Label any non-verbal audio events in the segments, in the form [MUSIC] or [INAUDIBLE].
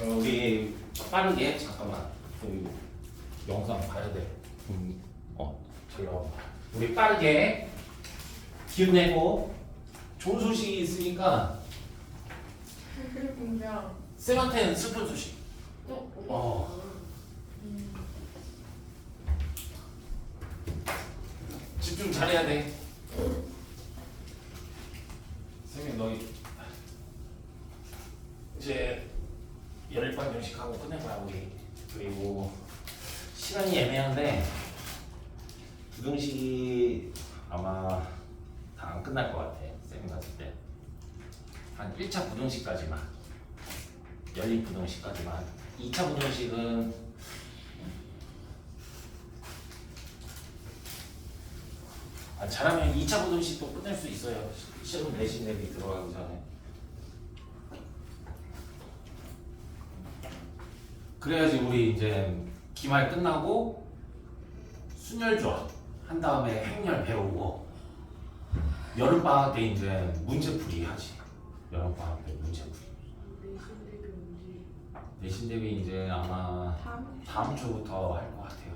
어, 우리 빠르게 잠깐만 여기 영상 봐야 돼. 음, 어, 잘 나와. 우리 빠르게 기운내고 좋은 소식이 있으니까 공장. 쌤한테는 슬픈 소식. 어. 어. 음. 집중 잘해야 돼. 쌤이 너희 이제 열반 정식 하고 끝낼 거야 우리. 그리고 시간이 애매한데 부등식이 아마 다 안 끝날 것 같아. 쌤이 봤을 때. 한 1차 부등식까지만. 연립 부등식까지만. 2차 부등식은 아, 잘하면 2차 부등식도 끝낼 수 있어요. 시- 시험 내신 내비 들어가기 전에. 그래야지 우리 이제 기말 끝나고 순열조합 한 다음에 행렬 배우고 여름 방학 때 이제 문제풀이 하지. 여름 방학 때 문제풀이. 내신 대비 이제 아마 다음 다음 주부터 할 것 같아요.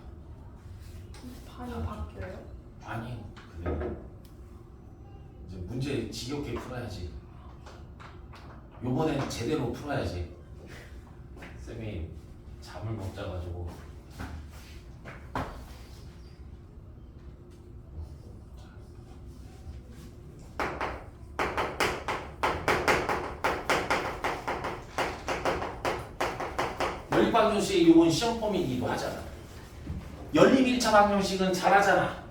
반이 바뀌어요? 아니 근데 이제 문제 지겹게 풀어야지 요번엔 제대로 풀어야지 쌤이 잠을 못 자가지고 연립방정식 요건 시험 범위이기도 하잖아 연립 1차 방정식은 잘하잖아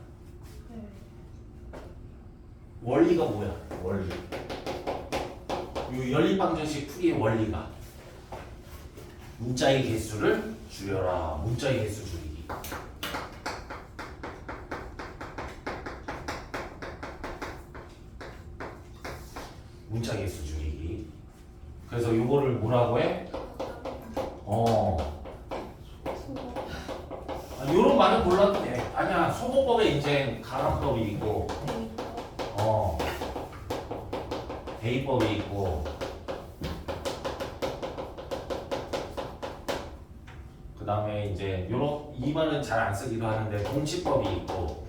네. 원리가 뭐야? 원리. 이 연립방정식 풀이의 원리가 문자의 개수를 줄여라. 문자의 개수 줄이기. 문자 개수 줄이기. 그래서 이거를 뭐라고 해? 어. 아, 요런 말은 몰라도 돼. 아니야. 소모법에 이제 가람법이 있고 어 대입법이 있고 그 다음에 이제 요런 이 말은 잘 안 쓰기도 하는데 동치법이 있고.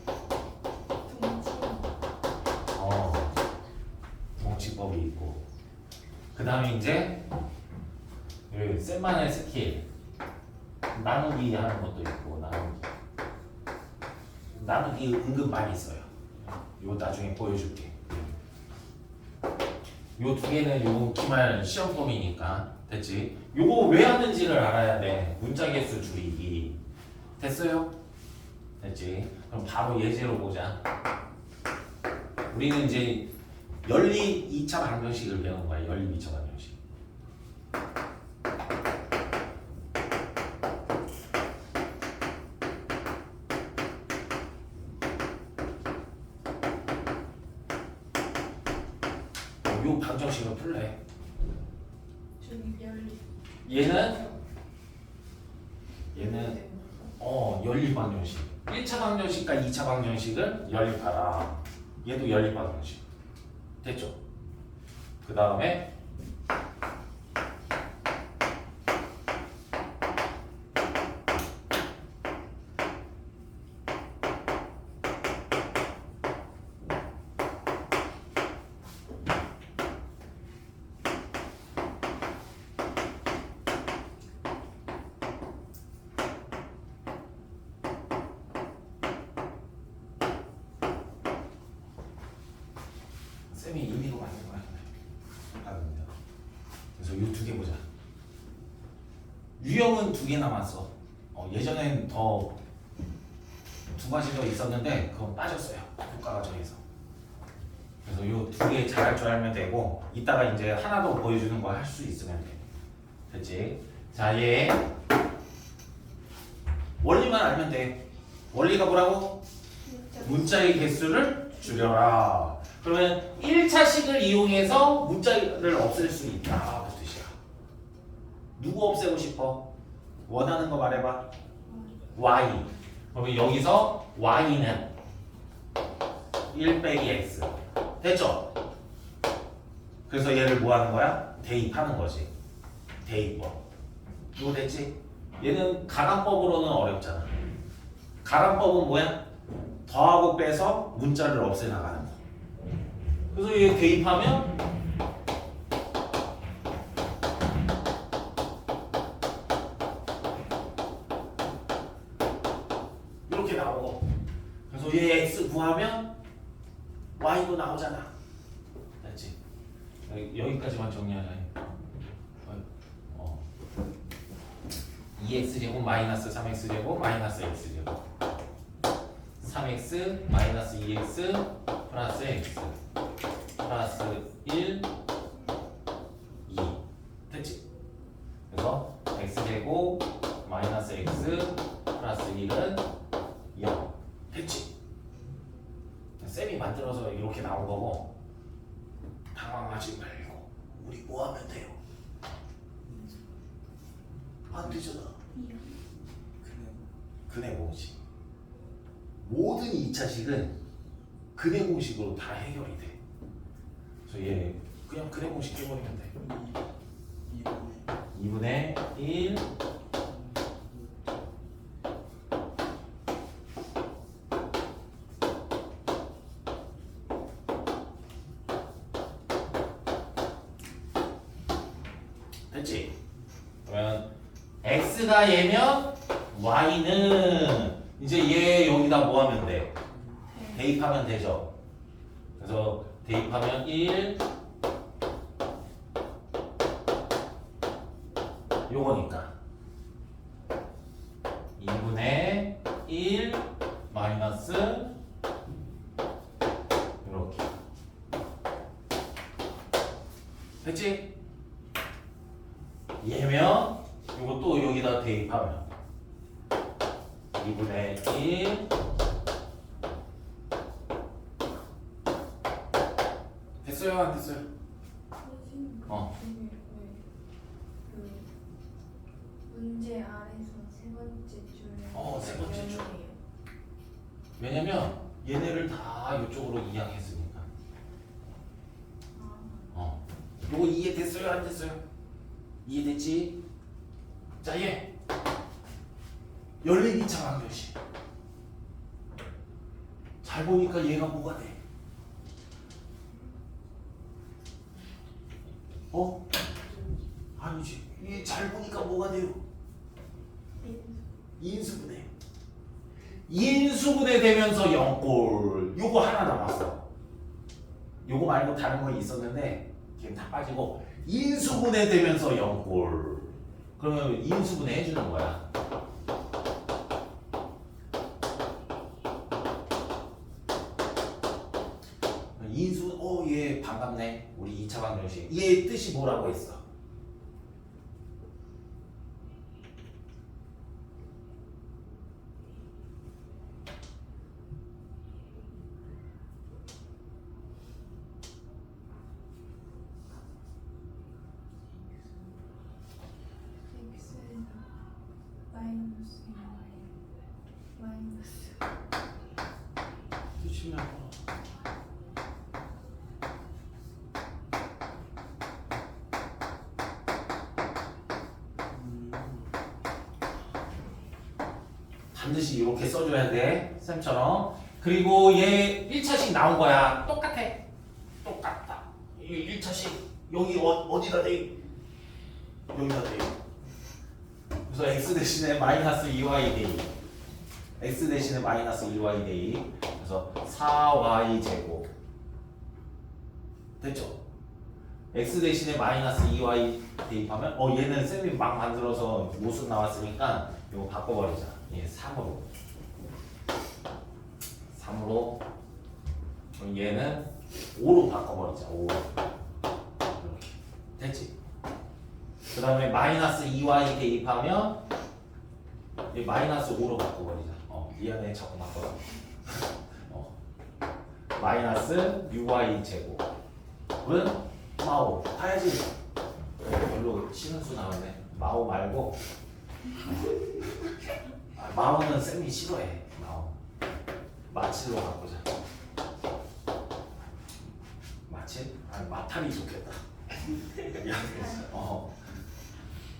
어 동치법이 있고. 그 다음에 이제 그 쌤만의 스킬. 나누기 하는 것도 있고 나누기. 나누기 은근 많이 써요. 이거 나중에 보여줄게. 요 두 개는 요 기말 시험 범위니까 됐지? 요거 왜 하는지를 알아야 돼. 문자 개수 줄이기. 됐어요? 됐지? 그럼 바로 예제로 보자. 우리는 이제 연립 2차 방정식을 배우는 거야. 연립 2차 방정식. 요 방정식을 풀래. 얘는 얘는 어 연립 방정식. 1차 방정식과 2차 방정식을 연립하라. 얘도 연립 방정식. 됐죠? 그 다음에 쌤이 임의로 만든 거야. 아닙니다. 그래서 이 두 개 보자. 유형은 두 개 남았어. 어, 예전엔 더 두 가지 더 있었는데 그건 빠졌어요. 국가 과정에서. 그래서 이 두 개 잘할 줄 알면 되고 이따가 이제 하나 더 보여주는 거 할 수 있으면 돼. 됐지? 자, 얘 원리만 알면 돼. 원리가 뭐라고? 문자의 개수를 줄여라. 그러면 1차식을 이용해서 문자를 없앨 수 있다. 그 뜻이야. 누구 없애고 싶어? 원하는 거 말해봐. y. 그러면 여기서 y는 1 빼기 x. 됐죠? 그래서 얘를 뭐 하는 거야? 대입하는 거지. 대입법. 이거 됐지? 얘는 가강법으로는 어렵잖아. 가강법은 뭐야? 더하고 빼서 문자를 없애 나가는 거. 그래서 얘 대입하면 이렇게 나오고 그래서 얘 x 구하면 y도 나오잖아. 됐지? 여기- 여기까지만 정리하자. 어. 2x 제곱 마이너스 3x 제곱 마이너스 x 제곱 3x 마이너스 2x 플러스 x 플러스 1 2 됐지? 그래서 x 제곱 마이너스 x 플러스 1은 0 됐지? 쌤이 만들어서 이렇게 나온 거고 당황하지 말고 우리 뭐 하면 돼요? 안 되잖아. 근해 공식 모든 2차식은 근해 공식으로 다 해결이 돼. 그래서 얘 그냥 근해 공식 깨버리면 돼. 2분의 1 됐지? 그러면 x가 얘면 y는 이제 얘 여기다 뭐 하면 돼? 대입하면 되죠. 그래서 대입 하면 1 요거니까 2분의 1 마이너스 이렇게 됐지? 얘면 이거 또 여기다 대입하면 2분의 1 됐어요 안 됐어요? 선생님, 어. 이게 왜, 그 문제 아래서 세 번째 줄에 어, 세 번째 줄. 영이에요? 왜냐면 얘네를 다 이쪽으로 이양했으니까 아, 어 요거 이해됐어요 안 됐어요? 이해됐지? 자얘 열린 2차 방정식 잘 보니까 얘가 뭐가 돼? 어? 아니지 얘잘 보니까 뭐가 돼요? 인수분해. 인수분해 되면서 0골. 요거 하나 남았어. 요거 말고 다른 거 있었는데 걔는 다 빠지고 인수분해 되면서 0골. 그러면 인수분해 해주는 거야. 인수, 어, 얘 반갑네. 우리 2차 방정식. 얘 뜻이 뭐라고 했어? x는 마이너스 y 마이너스 뜻이 뭐야? 반드시 이렇게 써줘야 돼 쌤처럼. 그리고 얘 1차식 나온 거야. 똑같아. 똑같다. 이 1차식. 여기 어, 어디다 대 여기다 대 그래서 x 대신에 마이너스 2y 대입 x 대신에 마이너스 2y 대입 그래서 4y 제곱. 됐죠? x 대신에 마이너스 2y 대입하면 어 얘는 쌤이 막 만들어서 모순 나왔으니까 이거 바꿔버리자 얘 3으로. 3으로. 그럼 얘는 5로 바꿔버리자 5 이렇게. 됐지? 그 다음에 마이너스 2y 대입하면 얘 마이너스 5로 바꿔버리자. 어 미안해 자꾸 바꿔라 [LAUGHS] 어. 마이너스 6y 제곱은 마오. 봐야지. 별로 쉬는 수 나왔네. 마오 말고. 아, [LAUGHS] 마오는 쌤이 싫어해 마오 마칠로 바꾸자 마칠? 아니 마탈이 좋겠다 미안해 어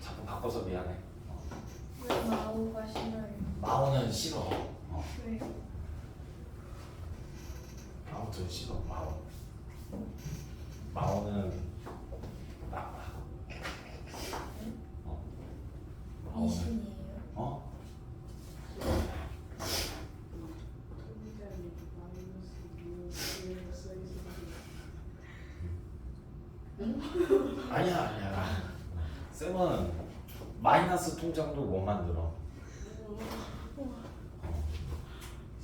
자꾸 바꿔 바꿔서 미안해. 왜 마오가 싫어요? 마오는 싫어. 어, 왜? 아무튼 싫어 마오. 마오는 나빠. 어. 마오는 미신이에요? 어? 아니야 아니야. 쌤은 통장도 못 만들어.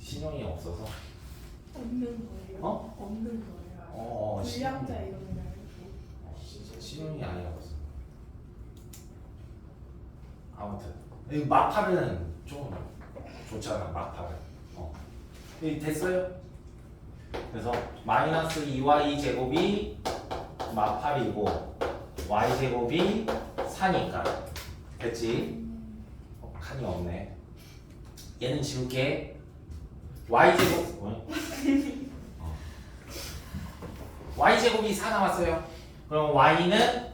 신용이 없어서. 없는 거예요? 어? 없는 거예요? 어, 어, 불량자 신용이- 이런 시- 신용이 아니라서. 아무튼 이 마팔은 좀 좋잖아 마팔은. 어. 이 됐어요? 그래서 마이너스 2y 제곱이 마팔이고 y 제곱이 4니까 됐지? 어, 칸이 없네. 얘는 지울게. y 제곱 어? 어. y 제곱이 4 남았어요. 그럼 y는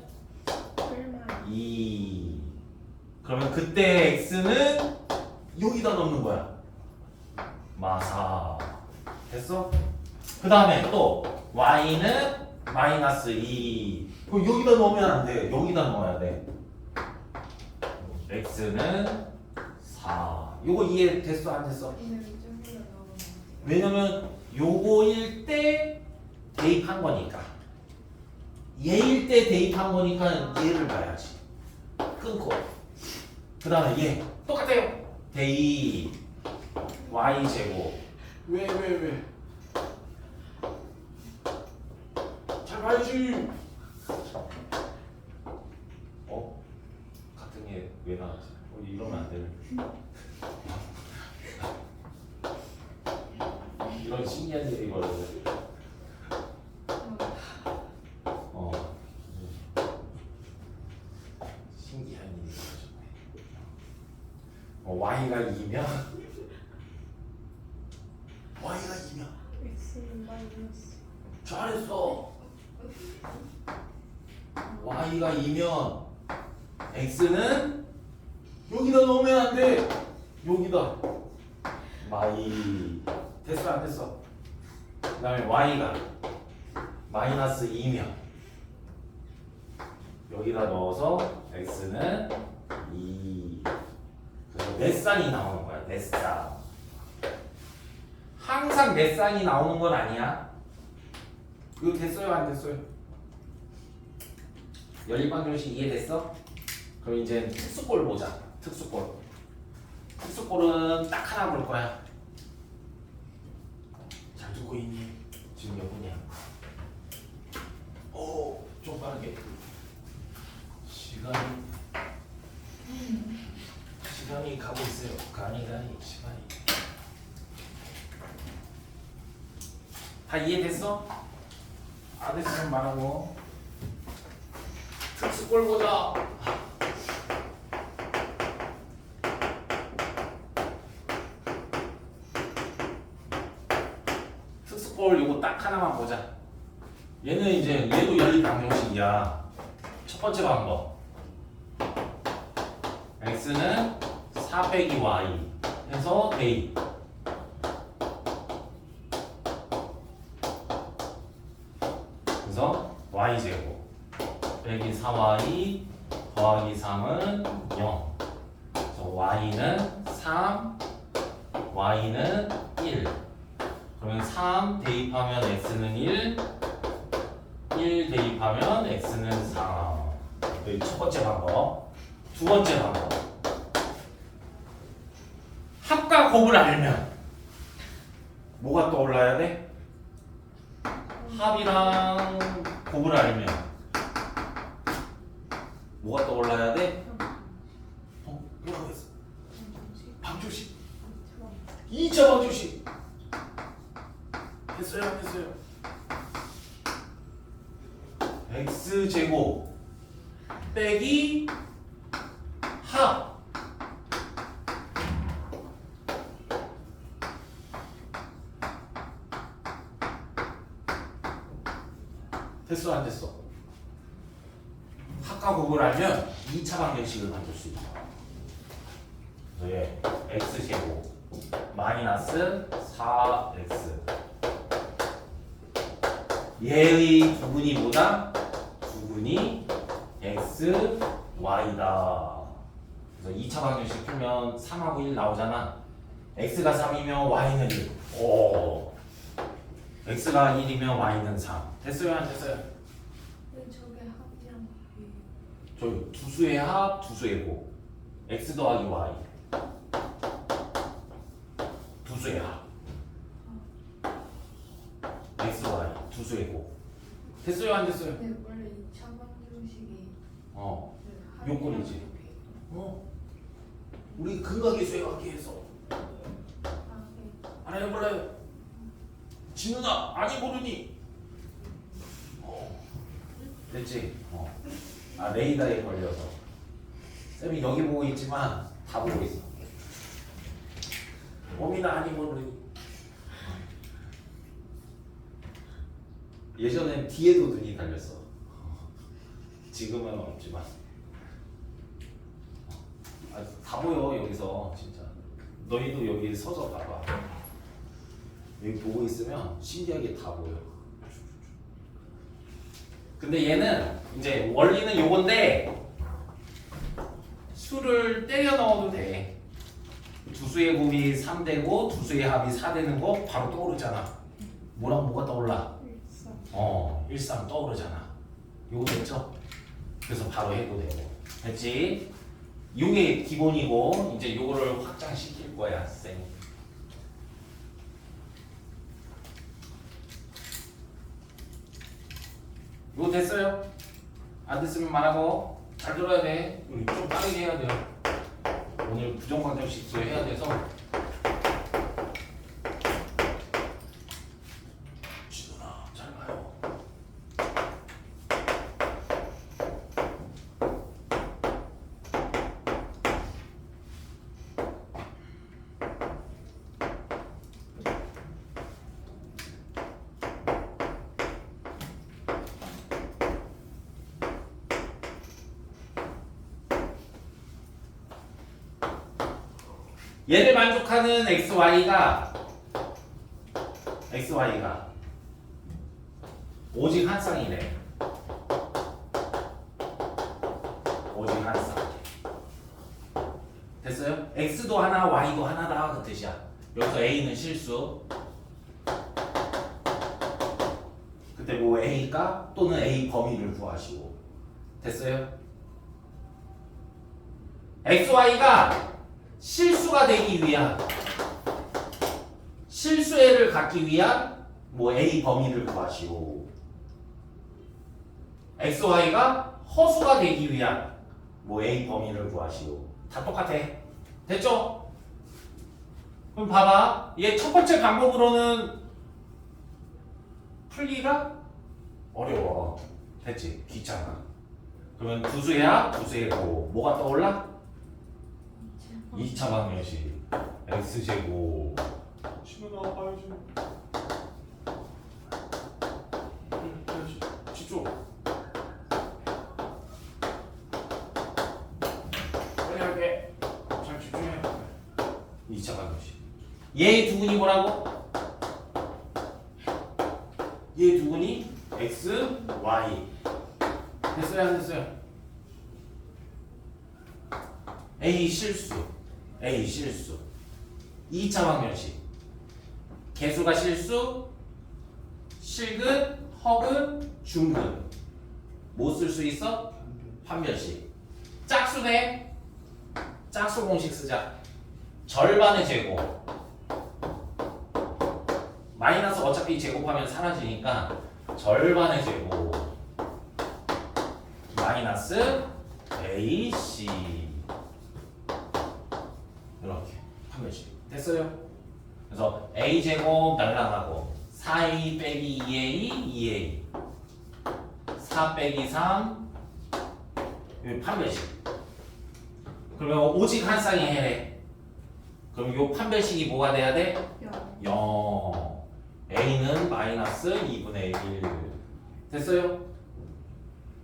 설마 2. 그러면 그때 x는 여기다 넣는 거야. 마사. 됐어? 그 다음에 또 y는 마이너스 2. 그럼 여기다 넣으면 안 돼. 여기다 넣어야 돼. X는 4. 요거 이해 됐어? 안 됐어? 왜냐면 요거일 때 대입한 거니까 얘일 때 대입한 거니까 얘를 봐야지 끊고 그 다음에 얘 똑같아요 대입 y 제곱 왜 왜 왜? 잘 봐야지 여기다 넣으면 안 돼. 여기다. 마이 됐어 안 됐어? 그 다음에 Y가 마이너스 2면 여기다 넣어서 X는 2 그래서 몇 쌍이 나오는 거야 몇 쌍. 항상 몇 쌍이 나오는 건 아니야. 이거 됐어요 안 됐어요? 연립방정식 이해됐어? 그럼 이제 특수꼴 보자 특수꼴 특수꼴은 딱 하나 볼 거야 잘 듣고 있니? 지금 몇 분이야? 오, 좀 빠르게 시간이 시간이 가고 있어요 가니 가니 시간이 다 이해됐어? 안 됐으면 말하고 특수꼴 보자 특수꼴 요거 딱 하나만 보자. 얘는 이제 얘도 연립 방정식이야. 첫 번째 방법. X는 4 빼기 y 해서 대입 그래서 y제곱. 빼기 4y 더하기 3은 0 그래서 y는 3 y는 1 그러면 3 대입하면 x는 1 1 대입하면 x는 4 여기 첫 번째 방법 두 번째 방법 합과 곱을 알면 뭐가 떠올라야 돼? 합이랑 곱을 알면 뭐가 떠올라야 돼? 어? 뭐라고 했어? 방조식 2차 방조식 했어요 안 했어요? X제곱 빼기 합 됐어 안 됐어? 합과 곱을 알면 2차 방정식을 만들 수 있어. 그래서 얘 x 제곱 마이너스 4x 얘의 두분이 뭐다? 두분이 x y다. 그래서 2차 방정식 풀면 3하고 1 나오잖아. x가 3이면 y는 1. 오. x가 1이면 y는 3. 됐어요, 안 됐어요? 근데 저게 합이랑 곱이에요. 저기 두 수의 합, 두 수의 곱. x 더하기 y. 두 수의 합. x, y. 두 수의 곱. 됐어요, 안 됐어요? 근데 원래 2차 방정식이 어. 합이랑 곱이에요. 어. 우리 근각의 수행하기에서 아, 네. 알아요, 몰라요? 진우나 아니 모르니? 어. 됐지? 어. 아 레이더에 걸려서 쌤이 여기 보고 있지만 다 보고 있어. 몸이나 아니 모르니? 예전엔 뒤에도 눈이 달렸어. 지금은 없지만. 아, 다 보여 여기서 진짜. 너희도 여기 서서 봐봐. 여기 보고 있으면 신기하게 다 보여. 근데 얘는 이제 원리는 요건데 수를 때려 넣어도 돼. 두 수의 곱이 3되고 두 수의 합이 4 되는 거 바로 떠오르잖아. 뭐랑 뭐가 떠올라? 어, 일상 떠오르잖아. 요거 됐죠? 그래서 바로 해도 되고. 됐지? 요게 기본이고 이제 요거를 확장시킬 거야, 쌤. 요거 됐어요? 안 됐으면 말하고 잘 들어야 돼. 좀 빠르게 해야 돼요. 오늘 부정관정식도 해야 돼서. 지훈아, 잘 가요. 얘를 만족하는 xy가 xy가 오직 한 쌍이래. 오직 한 쌍. 됐어요? x도 하나, y도 하나다 그 뜻이야. 여기서 a는 실수. 그때 뭐 a가 또는 a 범위를 구하시고. 됐어요? xy가 실수가 되기 위한 실수애를 갖기 위한 뭐 a 범위를 구하시오. x, y가 허수가 되기 위한 뭐 a 범위를 구하시오. 다 똑같아. 됐죠? 그럼 봐봐. 얘 첫 번째 방법으로는 풀기가 어려워. 됐지? 귀찮아. 그러면 두수야, 두수이고 뭐가 떠올라? 2차 방정식 x제곱. 치면 나와야지 응, 해야지 집중. 빨리 할게. 잘 집중해. 2차 방정식 얘 두근이 뭐라고? 얘 두근이 x, y. 됐어요 안 됐어요? A 실수 A 실수. 2차 방정식. 개수가 실수 실근 허근 중근. 뭐 쓸 수 있어? 판별식. 짝수네. 짝수 공식 쓰자. 절반의 제곱. 마이너스 어차피 제곱하면 사라지니까 절반의 제곱. 마이너스 AC 이렇게 판별식 됐어요? 그래서 a 제곱 날라가고 4a 빼기 2a 2a 4 빼기 3 여기 판별식 그러면 오직 한 쌍이 해래 그럼 요 판별식이 뭐가 돼야 돼? 영. 0 a는 마이너스 2분의 1 됐어요?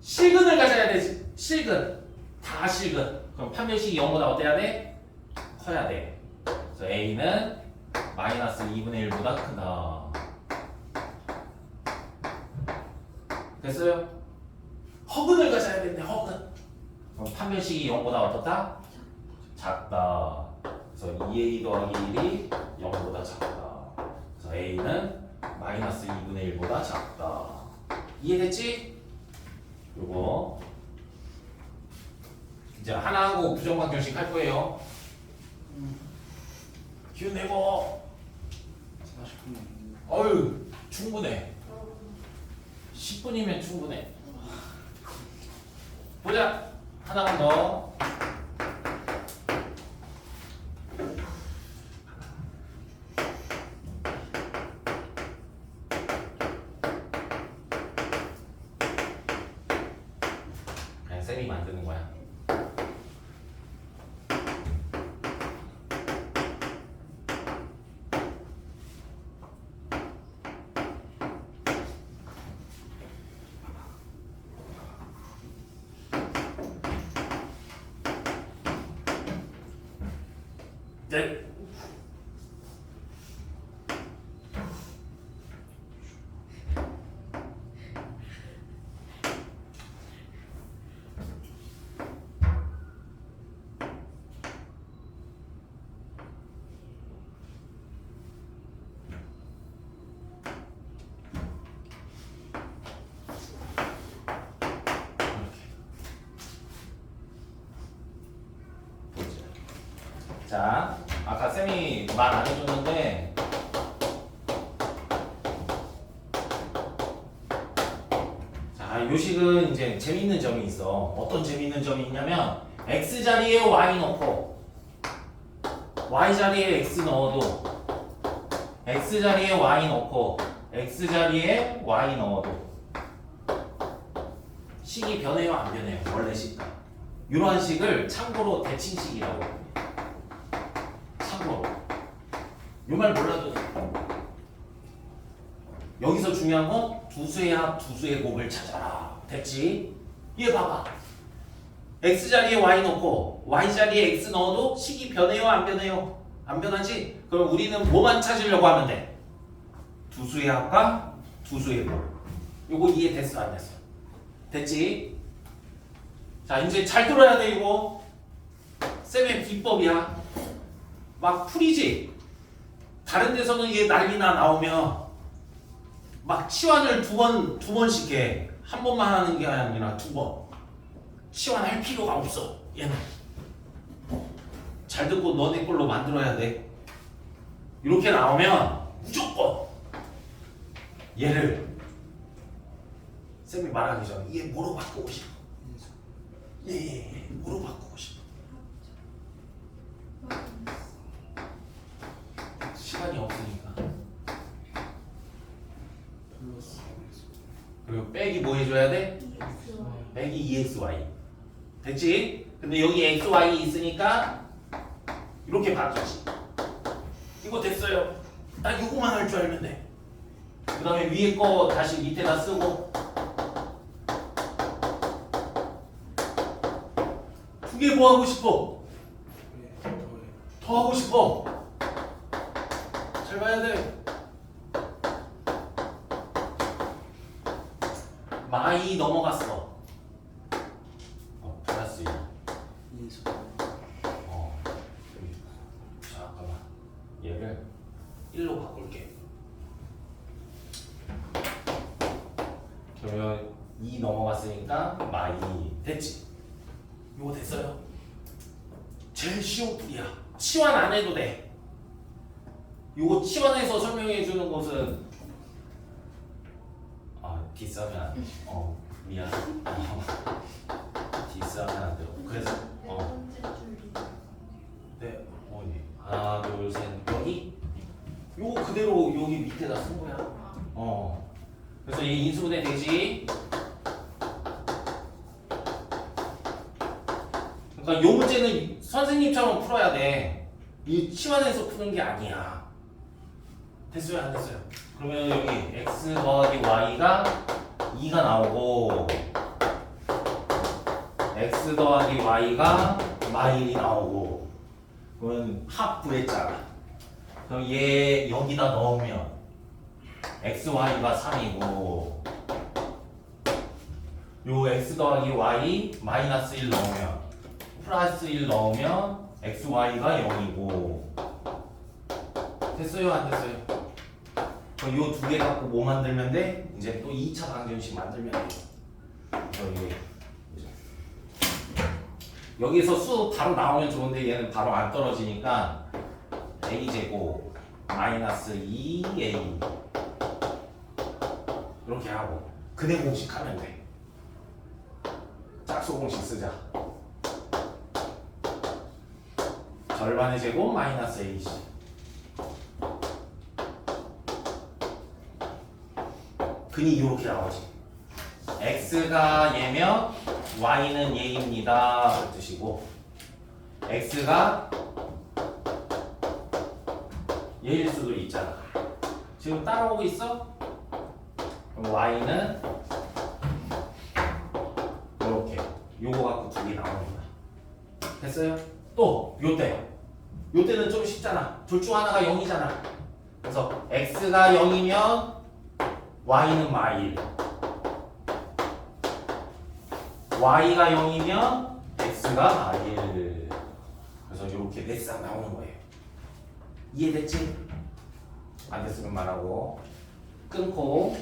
실근을 가져야 되지 실근 다 실근. 그럼 판별식이 0보다 어때야 돼? 커야 돼. 그래서 A는 마이너스 2분의 1보다 크다. 됐어요? 허근을 가져야 되는데 허근. 그럼 판별식이 0보다 어떻다? 작다. 그래서 2A 더하기 1이 0보다 작다. 그래서 A는 마이너스 2분의 1보다 작다. 이해됐지? 요거 이제 하나하고 부정방정식 할 거예요. 기운 내고 40분 어유 충분해. 10분이면 충분해. 보자. 하나만 더. 그냥 쌤이 만드는 거야. 네. 자, 아까 쌤이 말 안 해줬는데. 자, 요식은 이제 재밌는 점이 있어. 어떤 재밌는 점이 있냐면 x 자리에 y 넣고 y 자리에 x 넣어도 x 자리에 y 넣고 x 자리에 y 넣어도. 식이 변해요 안 변해요? 원래 식과. 이러한 식을 참고로 대칭식이라고 해요. 참고로 요말 몰라도 돼 여기서 중요한 건 두 수의 합, 두 수의 곱을 찾아라 됐지? 얘 봐봐 x 자리에 y 넣고 y 자리에 x 넣어도 식이 변해요 안 변해요? 안 변하지? 그럼 우리는 뭐만 찾으려고 하면 돼? 두 수의 합과 두 수의 곱 요거 이해 됐어 안 됐어? 됐지? 자 이제 잘 들어야 돼 이거 쌤의 비법이야 막 풀이지 다른 데서는 이게 난리나 나오면 막 치환을 두 번 두 번씩 해. 한 번만 하는 게 아니라 두 번. 치환할 필요가 없어. 얘는 잘 듣고 너네 걸로 만들어야 돼. 이렇게 나오면 무조건 얘를 쌤이 말하기 전에 얘 뭐로 바꾸고 싶어? 예, 예, 예. 뭐로 바꾸고 싶어? 시간이 없으니까. 플러스 그리고 빼기 뭐 해줘야 돼? 빼기 2xy 됐지? 근데 여기 xy 있으니까 이렇게 바뀌지 이거 됐어요 딱 요거만 할 줄 알면 돼그 다음에 위에 거 다시 밑에다 쓰고 두 개 뭐 하고 싶어? 네, 더 하고 싶어 잘 봐야 돼 마이 넘어갔어 어, 플러스 2 2에서 어. 잠깐만. 얘를 1로 바꿀게. 그러면 2 넘어갔으니까 마이 됐지? 이거 됐어요? 제일 쉬운 풀이야. 치환 안 해도 돼. 치환해서 설명해 주는 것은 아 디스하면 안 돼. 어 미안. 어, 디스하면 안 돼요. 그래서 네 어. 네, 어디? 하나, 둘, 셋, 여기? 요거 그대로 여기 밑에다 쓴 거야. 아, 어. 그래서 이 인수분해 되지. 그러니까 요 문제는 선생님처럼 풀어야 돼. 이 치환해서 푸는 게 아니야. 됐어요, 안 됐어요? 그러면 여기 x 더하기 y가 2가 나오고 x 더하기 y가 마일이 나오고 그러면 합 구했잖아 그럼 얘 여기다 넣으면 x, y가 3이고 요 x 더하기 y 마이너스 1 넣으면 플러스 1 넣으면 x, y가 0이고 됐어요 안 됐어요? 그럼 요 두 개 갖고 뭐 만들면 돼? 이제 또 2차 방정식 만들면 돼 여기 여기서 수 바로 나오면 좋은데 얘는 바로 안 떨어지니까 a 제곱 마이너스 2a 이렇게 하고 근해 공식 하면 돼. 짝수 공식 쓰자. 절반의 제곱 마이너스 ac 근이 이렇게 나오지. X가 얘면 y는 얘입니다. 그 뜻이고 x가 얘일 수도 있잖아. 지금 따라오고 있어? 그럼 y는 이렇게. 요거 갖고 두 개 나오는 거야. 됐어요? 또 요때. 요때는 좀 쉽잖아. 둘 중 하나가 0이잖아. 그래서 x가 0이면 y는 마일. y가 0이면 x가 마일. 그래서 이렇게 넷싹 나오는 거예요. 이해됐지? 안 됐으면 말하고. 끊고